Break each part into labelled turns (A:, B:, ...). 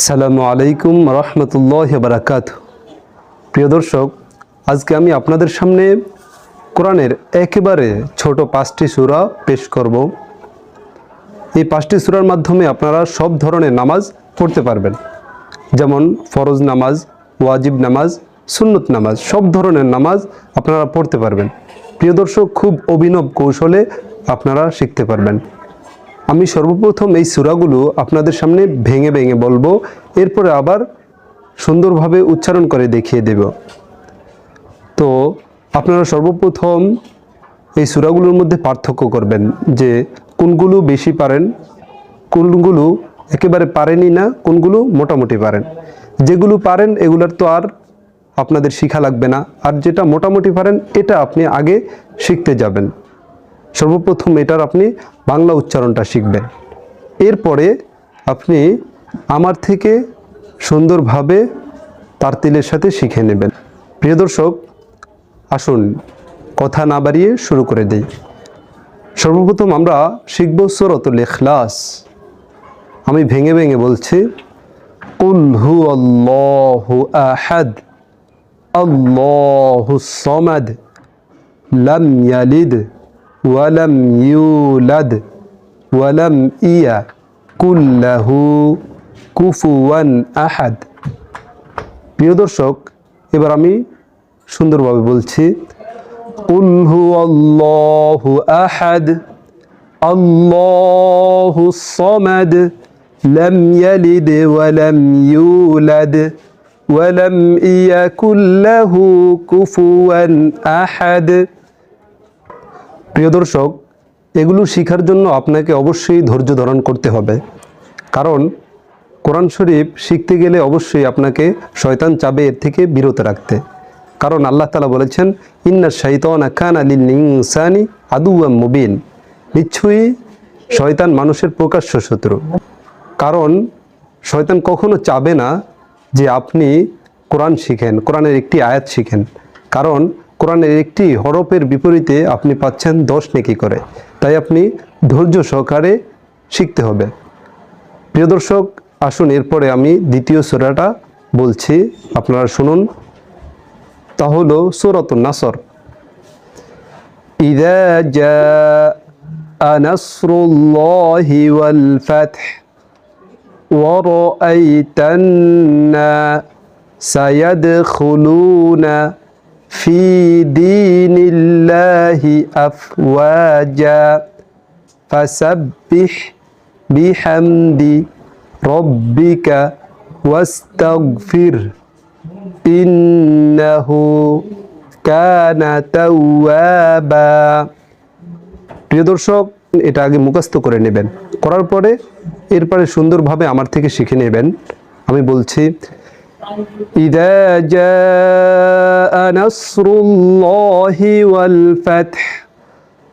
A: আসসালামু আলাইকুম রহমতুল্লাহ বারাকাত। প্রিয় দর্শক, আজকে আমি আপনাদের সামনে কোরআনের একেবারে ছোট পাঁচটি সূরা পেশ করব। এই পাঁচটি সূরার মাধ্যমে আপনারা সব ধরনের নামাজ পড়তে পারবেন। যেমন ফরজ নামাজ, ওয়াজিব নামাজ, সুন্নত নামাজ, সব ধরনের নামাজ আপনারা পড়তে পারবেন। প্রিয় দর্শক, খুব অভিনব কৌশলে আপনারা শিখতে পারবেন। আমি সর্বপ্রথম এই সূরাগুলো আপনাদের সামনে ভেঙে ভেঙে বলব, এরপরে আবার সুন্দরভাবে উচ্চারণ করে দেখিয়ে দেব। তো আপনারা সর্বপ্রথম এই সূরাগুলোর মধ্যে পার্থক্য করবেন যে কোনগুলো বেশি পারেন, কোনগুলো একেবারে পারেনই না, কোনগুলো মোটামুটি পারেন। যেগুলো পারেন, এগুলোর তো আর আপনাদের শিখা লাগবে না। আর যেটা মোটামুটি পারেন, এটা আপনি আগে শিখতে যাবেন। সর্বপ্রথম এটার আপনি বাংলা উচ্চারণটা শিখবেন। এরপরে আপনি আমার থেকে সুন্দরভাবে তার তিলের সাথে শিখে নেবেন। প্রিয় দর্শক, আসুন কথা না বাড়িয়ে শুরু করে দেই। সর্বপ্রথম আমরা শিখব সরতুল ইখলাস। আমি ভেঙে ভেঙে বলছি, কুল হু আল্লাহু আহাদ, আল্লাহু সমাদ, লাম ইয়ালিদ। ওয়ালাম ইউলাদ ওয়ালাম ইয়া কুল্লাহু কুফুয়ান আহাদ প্রিয় দর্শক এবার আমি সুন্দরভাবে বলছি কুল হু আল্লাহু আহাদ আল্লাহু সমাদ لم يلد ولم يولد ولم يكن له كفوا أحد প্রিয় দর্শক, এগুলো শেখার জন্য আপনাকে অবশ্যই ধৈর্য ধারণ করতে হবে। কারণ কোরআন শরীফ শিখতে গেলে অবশ্যই আপনাকে শয়তান চাবে এর থেকে বিরত রাখতে। কারণ আল্লাহ তালা বলেছেন, ইন্না শৈতন আকান আলী ইনসানি আদুয়াম মুবিন। নিশ্চয়ই শয়তান মানুষের প্রকাশ্য শত্রু। কারণ শয়তান কখনো চাবে না যে আপনি কোরআন শিখেন, কোরআনের একটি আয়াত শিখেন। কারণ কোরআনের একটি হরফের বিপরীতে আপনি পাচ্ছেন দশ নেকি করে তাই আপনি ধৈর্য সহকারে শিখতে হবে প্রিয় দর্শক আসুন এরপরে আমি দ্বিতীয় সুরাটা বলছি আপনারা শুনুন তা হলো সুরত নাসর إذا جاء نصر الله والفتح ورأيت الناس يدخلون في دين الله أفواجا فسبح বিহামদি রব্বিকা واستغفر إنه كان توابا প্রিয় দর্শক, এটা আগে মুখস্থ করে নেবেন। করার পরে এরপরে সুন্দরভাবে আমার থেকে শিখে নেবেন। আমি বলছি إذا جاء نصر الله والفتح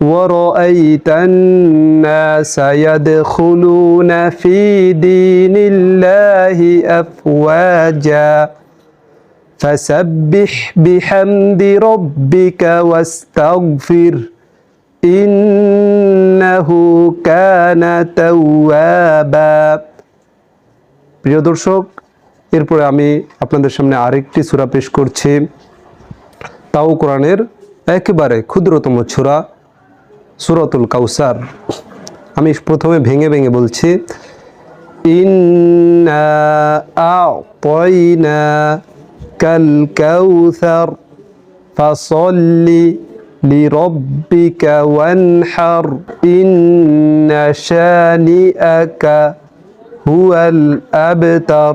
A: ورأيت الناس يدخلون في دين الله أفواجا فسبح بحمد ربك واستغفر إنه كان توابا প্রিয় দর্শক এরপরে আমি আপনাদের সামনে আরেকটি সূরা পেশ করছি তাও কোরআনের একেবারে ক্ষুদ্রতম ছোরা সুরতুল কাউসার আমি প্রথমে ভেঙে ভেঙে বলছি ইন্না আ'তাইনা কাল কাউসার ফাসল্লি لربك وانحر إن شانئك هو الأبتر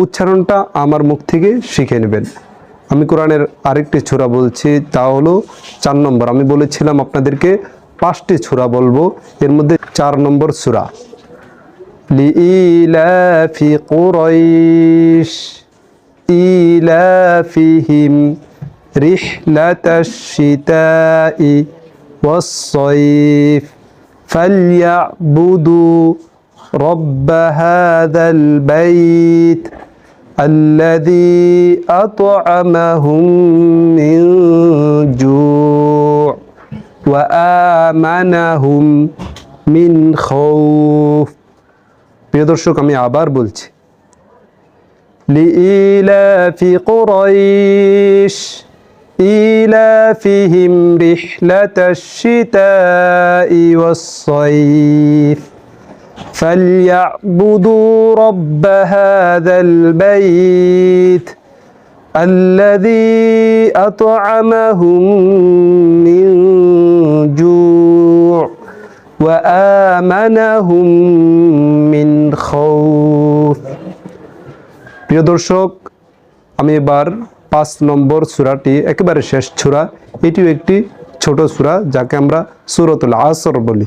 A: উচ্চারণটা আমার মুখ থেকে শিখে নেবেন আমি কোরআনের আরেকটি ছোরা বলছি তা হলো চার নম্বর আমি বলেছিলাম আপনাদেরকে পাঁচটি ছোরা বলবো এর মধ্যে চার নম্বর সুরা لإيلاف قريش إيلافهم رحلة الشتاء والصيف فليعبدوا رب هذا البيت الذي أطعمهم من جوع وآمنهم من خوف প্রিয় দর্শক আমি আবার বলছি لإيلاف قريش إيلافهم رحلة الشتاء والصيف فليعبدوا رب هذا البيت الذي أطعمهم من جوع وآمنهم من خوف প্রিয় দর্শক আমি এবার পাঁচ নম্বর সূরাটি একেবারে শেষ সূরা এটিও একটি ছোট সূরা যাকে আমরা সূরাতুল আসর বলি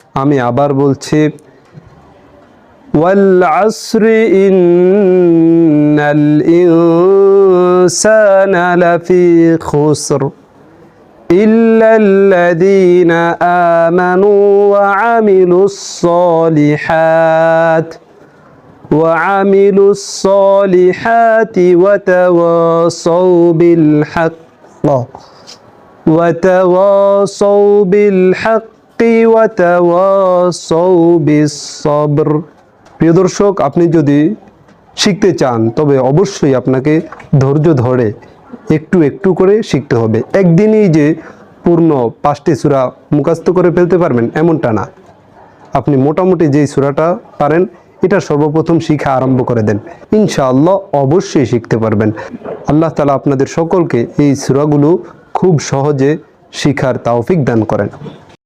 A: আমি আবার বলছি والعصر إن الإنسان لفي خسر إلا الذين آمنوا وعملوا الصالحات وعملوا الصالحات وتواصوا بالحق وتواصوا بالحق وتواصوا بالصبر প্রিয় দর্শক, আপনি যদি শিখতে চান, তবে অবশ্যই আপনাকে ধৈর্য ধরে একটু একটু করে শিখতে হবে। একদিনই যে পূর্ণ পাঁচটি সূরা মুখস্থ করে ফেলতে পারবেন, এমনটা না। আপনি মোটামুটি যেই সূরাটা পারেন, এটা সর্বপ্রথম শিখা আরম্ভ করে দেন। ইনশাআল্লাহ অবশ্যই শিখতে পারবেন। আল্লাহ তালা আপনাদের সকলকে এই সূরাগুলো খুব সহজে শিখার তাওফিক দান করেন।